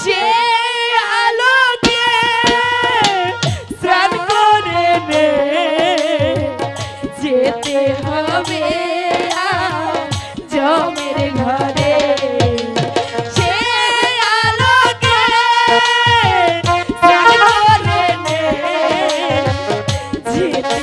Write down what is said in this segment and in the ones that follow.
সে আলোকে স্নান করে নে যেতে হবে জমের ঘরে। সে আলোকে স্নান করে নে যেতে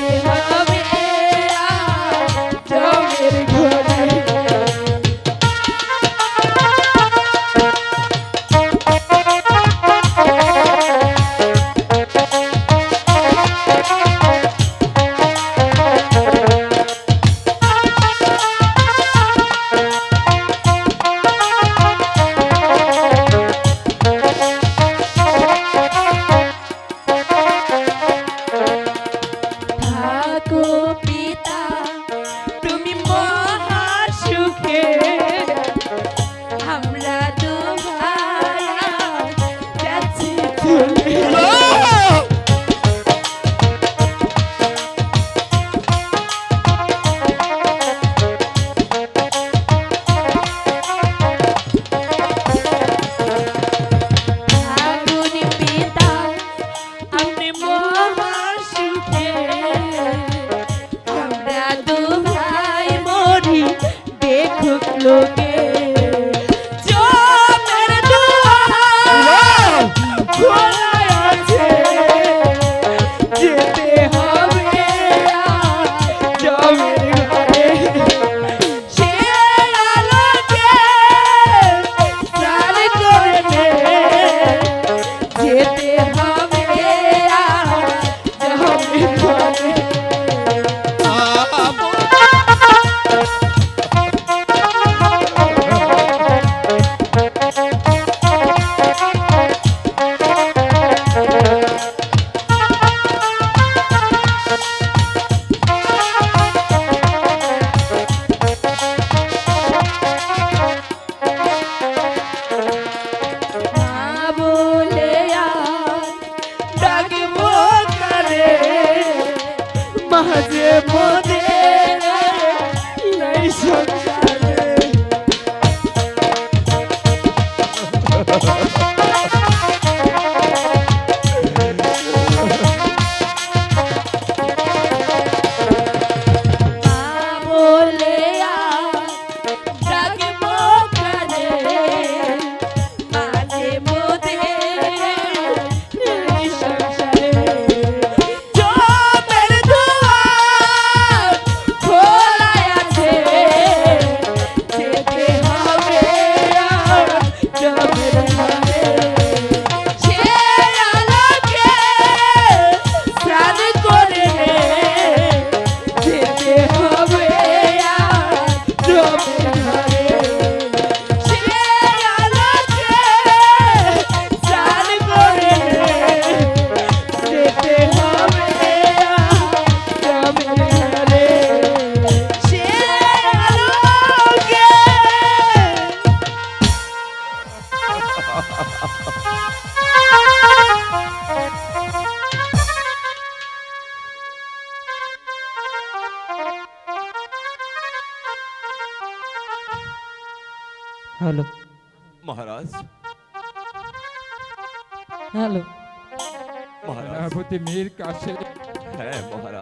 আলোতে হ্যালো মহারাজ হ্যালো মহারাজ প্রতি মীর কাছে হ্যাঁ মহারাজ